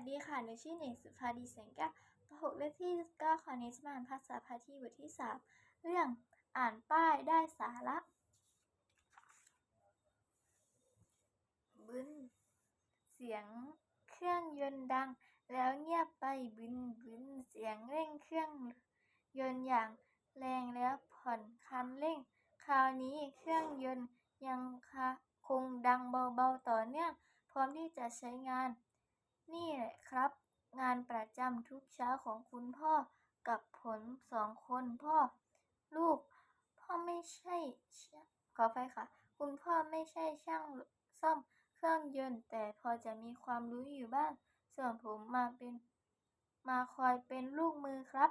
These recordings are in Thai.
วัสดีค่ะ หนูชื่อเด็กสุภาดีแสงแก้วป .6 เลขที่9ค่ะนิสมานภาษาพาทีบทที่3เรื่องอ่านป้ายได้สาระบึนเสียงเครื่องยนต์ดัง แล้วเงียบไปบึนบึนเสียงเร่งเครื่องยนต์อย่างแรงแล้วผ่อนคันเร่ง คราวนี้เครื่องยนต์ยังคงดังเบาๆต่อเนื่องพร้อมที่จะใช้งาน นี่แหละครับ งานประจำทุกเช้าของคุณพ่อกับผมสองคนพ่อ ลูก พ่อไม่ใช่ขออภัยค่ะ คุณพ่อไม่ใช่ช่างซ่อมเครื่องยนต์ แต่พอจะมีความรู้อยู่บ้าง ส่วนผมมาเป็นมาคอยเป็นลูกมือครับ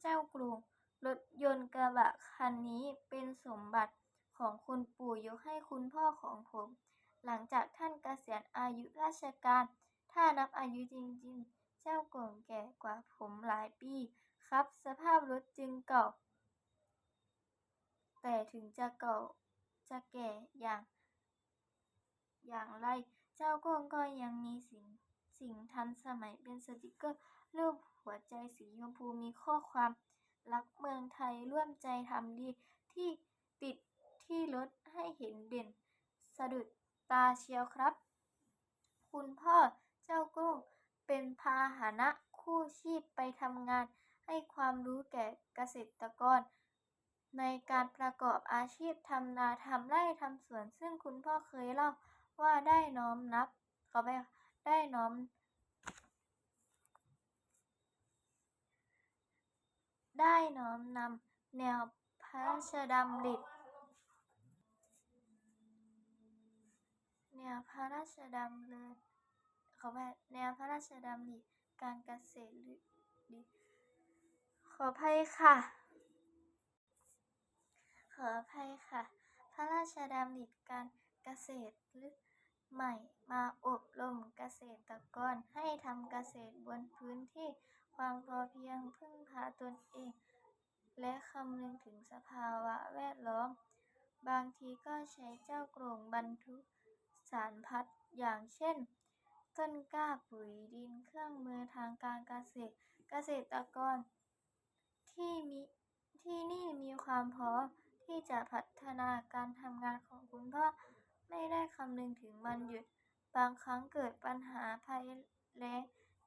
เจ้ากรุงรถยนต์กระบะคันนี้เป็นสมบัติของคุณปู่ยกให้คุณพ่อของผม หลังจากท่านเกษียณอายุราชการ ถ้านับอายุจริงๆ เจ้ากรุงแก่กว่าผมหลายปีครับ สภาพรถจึงเก่า แต่ถึงจะเก่าจะแก่อย่าง อย่างไร เจ้ากรุงก็ยังมีสิ่งสิ่งทันสมัยเป็นสติกเกอร์รูปหัวใจสีชมพูมีข้อความรักเมืองไทยร่วมใจทำดีที่ติดที่รถให้เห็นเด่น สะดุด ตาเชียวครับ คุณพ่อเจ้ากรุงเป็นพาหนะคู่ชีพไปทำงาน ให้ความรู้แก่เกษตรกร ในการประกอบอาชีพทำนาทำไร่ทำสวน ซึ่งคุณพ่อเคยเล่าว่าได้น้อมนับขออภัยค่ะได้น้อม ได้น้อมนำแนวพระราชดำริ แนวพระราชดำริขออภัยแนวพระราชดำริการเกษตรหรือขออภัยค่ะ ขออภัยค่ะ พระราชดำริการเกษตรหรือใหม่มาอบรมเกษตรกรให้ทำเกษตรบนพื้นที่ความพอเพียงพึ่งพาตนเอง และคำนึงถึงสภาวะแวดล้อม บางทีก็ใช้เจ้ากรงบรรทุก สารพัดอย่างเช่น ต้นกล้าปุ๋ยดินเครื่องมือทางการเกษตร เกษตรกร ที่มีที่นี่มีความพร้อมที่จะพัฒนาการทำงานของคุณพ่อไม่ได้คำนึงถึงวันหยุด บางครั้งเกิดปัญหาภัยแล้ง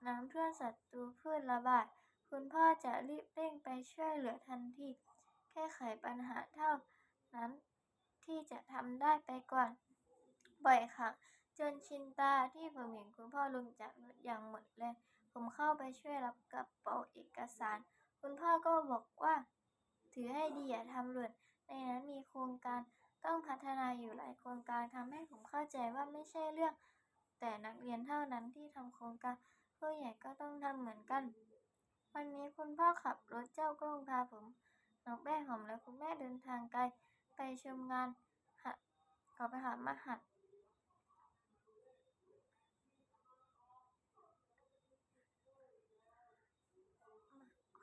น้ำท่วมศัตรูพืชระบาดคุณพ่อจะรีบเร่งไปช่วยเหลือทันทีแก้ไขปัญหาเท่านั้นที่จะทำได้ไปก่อน บ่อยครั้งจนชินตาที่ผมเห็นคุณพ่อลงจากรถอย่างหมดแรงผมเข้าไปช่วยรับกระเป๋าเอกสาร คุณพ่อก็บอกว่า ถือให้ดีอย่าทำหล่นในนั้นมีโครงการต้องพัฒนาอยู่หลายโครงการทำให้ผมเข้าใจว่าไม่ใช่เรื่อง แต่นักเรียนเท่านั้นที่ทำโครงการผู้ใหญ่ก็ต้องทำเหมือนกัน วันนี้คุณพ่อขับรถเจ้ากรุงพาผมน้องแป้หอมและคุณแม่เดินทางไกลไปชมงานหะขอไปหามหัด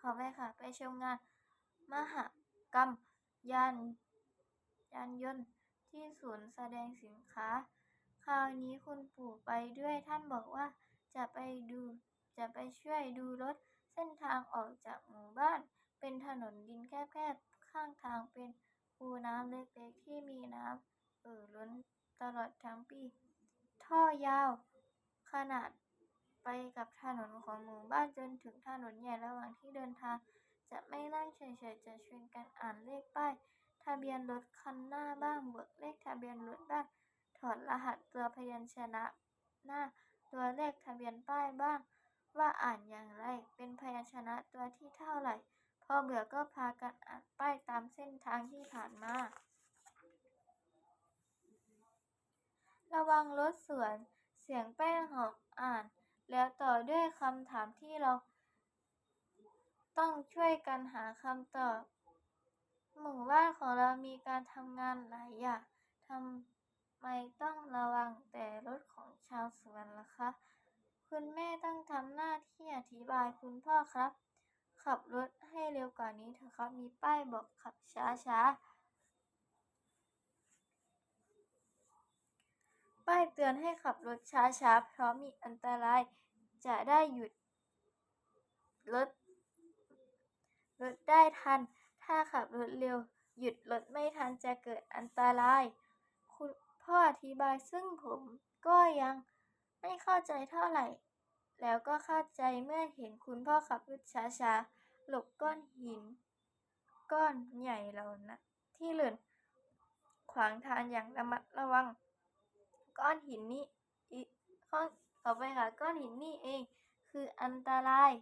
ขอไปค่ะ ไปชมงาน มหกรรม ยาน ยานยนต์ที่ศูนย์แสดงสินค้า คราวนี้คุณปู่ไปด้วยท่านบอกว่าจะไปดู จะไปช่วยดูรถเส้นทางออกจากหมู่บ้าน เป็นถนนดินแคบๆ ข้างทางเป็นคูน้ำเล็กๆ ที่มีน้ำเอ่อล้นตลอดทั้งปี ท่อยาว ขนาด ไปกับถนนของหมู่บ้านจนถึงถนนใหญ่ระหว่างที่เดินทาง จะไม่นั่งเฉยๆ จะชวนกันอ่านเลขป้ายทะเบียนรถคันหน้าบ้างเบิกเลขทะเบียนรถบ้างถอดรหัสตัวพยัญชนะหน้าตัวเลขทะเบียนป้ายบ้าง ว่าอ่านอย่างไรเป็นพยัญชนะตัวที่เท่าไหร่ พอเบื่อก็พากันอ่านป้ายตามเส้นทางที่ผ่านมา ระวังรถสวนเสียงแป้งหอมอ่าน แล้วต่อด้วยคำถามที่เรา ต้องช่วยกันหาคำตอบ หมู่บ้านของเรามีการทำงานหลายอย่างทำไมต้องระวังแต่รถของชาวสวนล่ะคะ คุณแม่ต้องทำหน้าที่อธิบายคุณพ่อครับ ขับรถให้เร็วกว่านี้เถอะครับ มีป้ายบอกขับช้าๆ ป้ายเตือนให้ขับรถช้าๆ เพราะมีอันตราย จะได้หยุดรถรถได้ทัน ถ้าขับรถเร็ว หยุดรถไม่ทันจะเกิดอันตราย คุณพ่ออธิบายซึ่งผมก็ยังไม่เข้าใจเท่าไหร่ แล้วก็เข้าใจเมื่อเห็นคุณพ่อขับรถช้าๆ หลบก้อนหิน ก้อนใหญ่เหล่านั้นที่หล่นขวางทางอย่างระมัดระวัง ก้อนหินนี้ข้อต่อไปค่ะ ก้อนหินนี่เอง คืออันตราย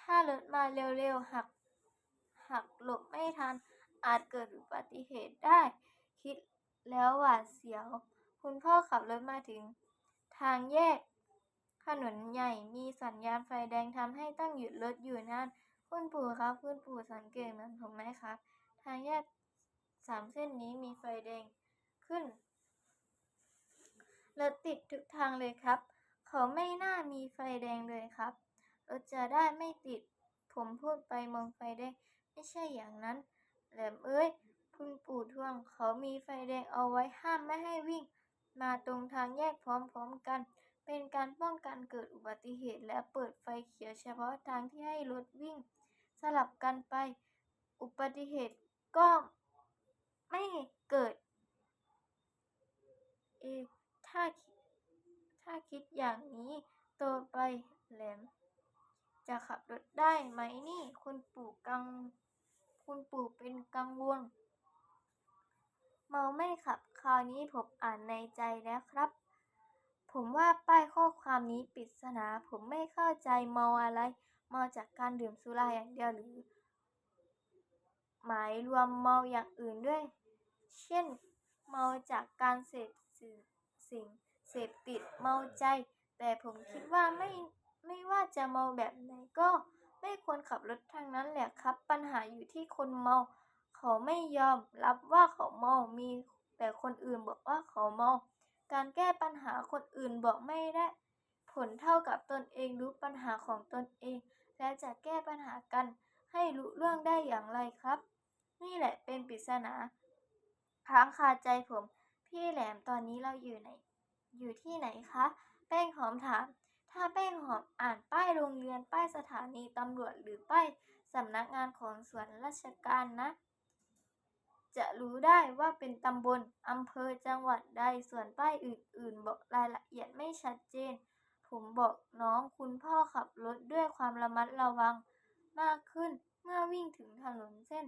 ถ้ารถมาเร็วๆหักหักหลบไม่ทัน อาจเกิดอุบัติเหตุได้ คิดแล้วหวาดเสียว คุณพ่อขับรถมาถึง ทางแยก ถนนใหญ่มีสัญญาณไฟแดงทำให้ต้องหยุดรถอยู่นานคุณปู่ครับคุณปู่สังเกตเหมือนผมไหมครับ ทางแยกสามเส้นนี้มีไฟแดงขึ้น รถติดทุกทางเลยครับ เขาไม่น่ามีไฟแดงเลยครับ รถจะได้ไม่ติด ผมพูดไปมองไฟแดง ไม่ใช่อย่างนั้น แหลมเอ้ย คุณปู่ทวง เขามีไฟแดงเอาไว้ห้ามไม่ให้วิ่ง มาตรงทางแยกพร้อมๆกัน เป็นการป้องกันเกิดอุบัติเหตุ และเปิดไฟเขียวเฉพาะทางที่ให้รถวิ่ง สลับกันไป อุบัติเหตุก็ไม่เกิดเอ ถ้าคิดถ้าคิดอย่างนี้โตไปแหลม จะขับรถได้ไหมนี่ คุณปู่กัง คุณปู่เป็นกังวล เมาไม่ขับคราวนี้ผมอ่านในใจแล้วครับ ผมว่าป้ายข้อความนี้ปริศนา ผมไม่เข้าใจเมาอะไร เมาจากการดื่มสุราอย่างเดียวหรือ หมายรวมเมาอย่างอื่นด้วย เช่น เมาจากการเสพสื่อ สิ่งเสพติดเมาใจ แต่ผมคิดว่าไม่ไม่ว่าจะเมาแบบไหนก็ไม่ควรขับรถทั้งนั้นแหละครับ ปัญหาอยู่ที่คนเมา เขาไม่ยอมรับว่าเขาเมามี แต่คนอื่นบอกว่าเขาเมา การแก้ปัญหาคนอื่นบอกไม่ได้ ผลเท่ากับตนเองรู้ปัญหาของตนเอง และจะแก้ปัญหากันให้รู้เรื่องได้อย่างไรครับ นี่แหละเป็นปริศนาค้างคาใจผม พี่แหลมตอนนี้เราอยู่ไหน อยู่ที่ไหนคะ แป้งหอมถาม ถ้าแป้งหอมอ่านป้ายโรงเรียนป้ายสถานีตำรวจหรือป้ายสำนักงานของส่วนราชการนะ จะรู้ได้ว่าเป็นตำบลอำเภอจังหวัดใดส่วนป้ายอื่น ๆ บอกรายละเอียดไม่ชัดเจน ผมบอกน้องคุณพ่อขับรถด้วยความระมัดระวังมากขึ้นเมื่อวิ่งถึงถนนเส้น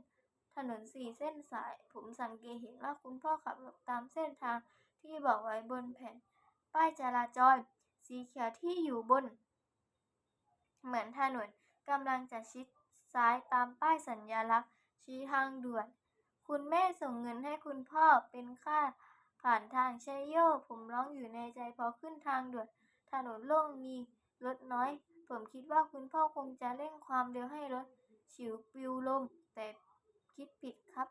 ถนนสี่เส้นสาย ผมสังเกตเห็นว่าคุณพ่อขับรถตามเส้นทางที่บอกไว้บนแผ่น ป้ายจราจร สีเขียวที่อยู่บน เหมือนถนนกำลังจะชิดซ้ายตามป้ายสัญลักษณ์ ชี้ทางด่วน คุณแม่ส่งเงินให้คุณพ่อเป็นค่าผ่านทางชัยโย ผมร้องอยู่ในใจพอขึ้นทางด่วน ถนนโล่งมีรถน้อย ผมคิดว่าคุณพ่อคงจะเร่งความเร็วให้รถฉิวปิวลงแต่ คิดผิดครับ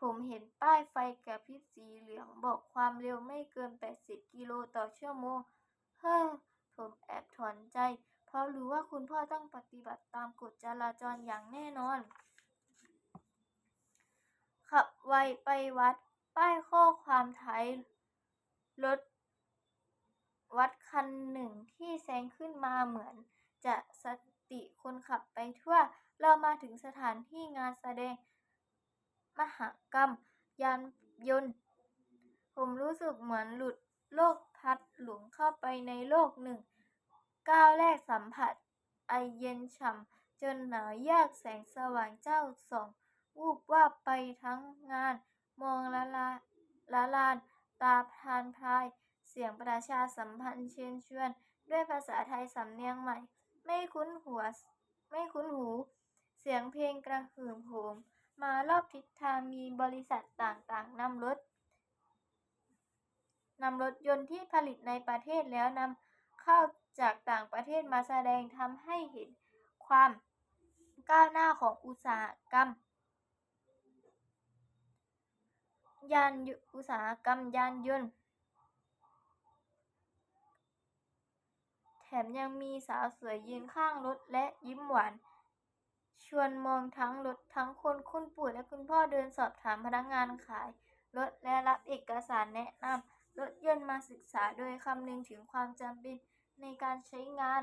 ผมเห็นป้ายไฟกระพริบสีเหลืองบอกความเร็วไม่เกิน 80 กิโลต่อชั่วโมง เฮ้อ ผมแอบถอนใจ เพราะรู้ว่าคุณพ่อต้องปฏิบัติตามกฎจราจรอย่างแน่นอน ขับไวไปวัด ป้ายข้อความท้ายรถวัดคันหนึ่งที่แซงขึ้นมาเหมือนจะส ติคนขับไปทั่ว เรามาถึงสถานที่งานแสดง มหกรรม ยานยนต์ ผมรู้สึกเหมือนหลุดโลกพัดหลงเข้าไปในโลกหนึ่ง ก้าวแรกสัมผัส ไอเย็นฉ่ำจนหนาวยากแสงสว่างเจ้าส่องวูบวาบไปทั้งงาน มองละลาละลานตาพานพาย เสียงประชาสัมพันธ์เชิญชวน ด้วยภาษาไทยสำเนียงใหม่ ไม่คุ้นหัว ไม่คุ้นหู เสียงเพลงกระหึ่มโหม มารอบทิศทางมีบริษัทต่างๆนำรถนำรถยนต์ที่ผลิตในประเทศแล้วนำเข้าจากต่างประเทศมาแสดงทำให้เห็นความก้าวหน้าของอุตสาหกรรม ยานอุตสาหกรรมยานยนต์ ถมยังมีสาวสวยยืนข้างรถและยิ้มหวาน ชวนมองทั้งรถทั้งคนคุณปู่และคุณพ่อเดินสอบถามพนักงานขายรถและรับเอกสารแนะนำรถยนต์มาศึกษาโดยคำนึงถึงความจำเป็นในการใช้งาน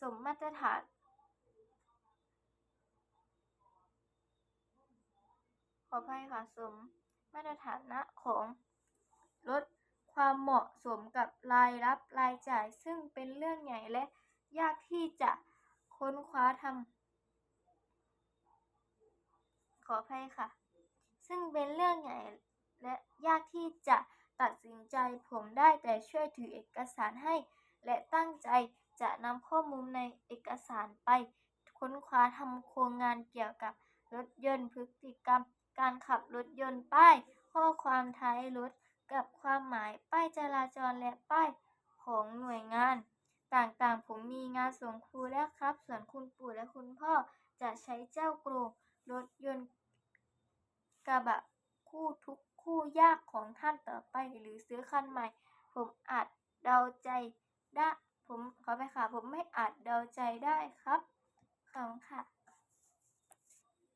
สมมาตรฐานขออภัยค่ะสมมาตรฐานะของรถ ความเหมาะสมกับรายรับรายจ่าย ซึ่งเป็นเรื่องใหญ่และยากที่จะค้นคว้าทำขออภัยค่ะ ซึ่งเป็นเรื่องใหญ่และยากที่จะตัดสินใจผมได้แต่ช่วยถือเอกสารให้ และตั้งใจจะนำข้อมูลในเอกสารไป ค้นคว้าทำโครงงานเกี่ยวกับรถยนต์พฤติกรรม การขับรถยนต์ป้าย ข้อความท้ายรถ กับความหมายป้ายจราจรและป้ายของหน่วยงาน ต่างๆ ผมมีงานส่งครูแล้วครับ ส่วนคุณปู่และคุณพ่อจะใช้เจ้ากรงรถยนต์กระบะคู่ทุกคู่ยากของท่านต่อไปหรือซื้อคันใหม่ ผมอาจเดาใจได้ ผมขออภัยค่ะ ผมไม่อาจเดาใจได้ครับขอบค่ะ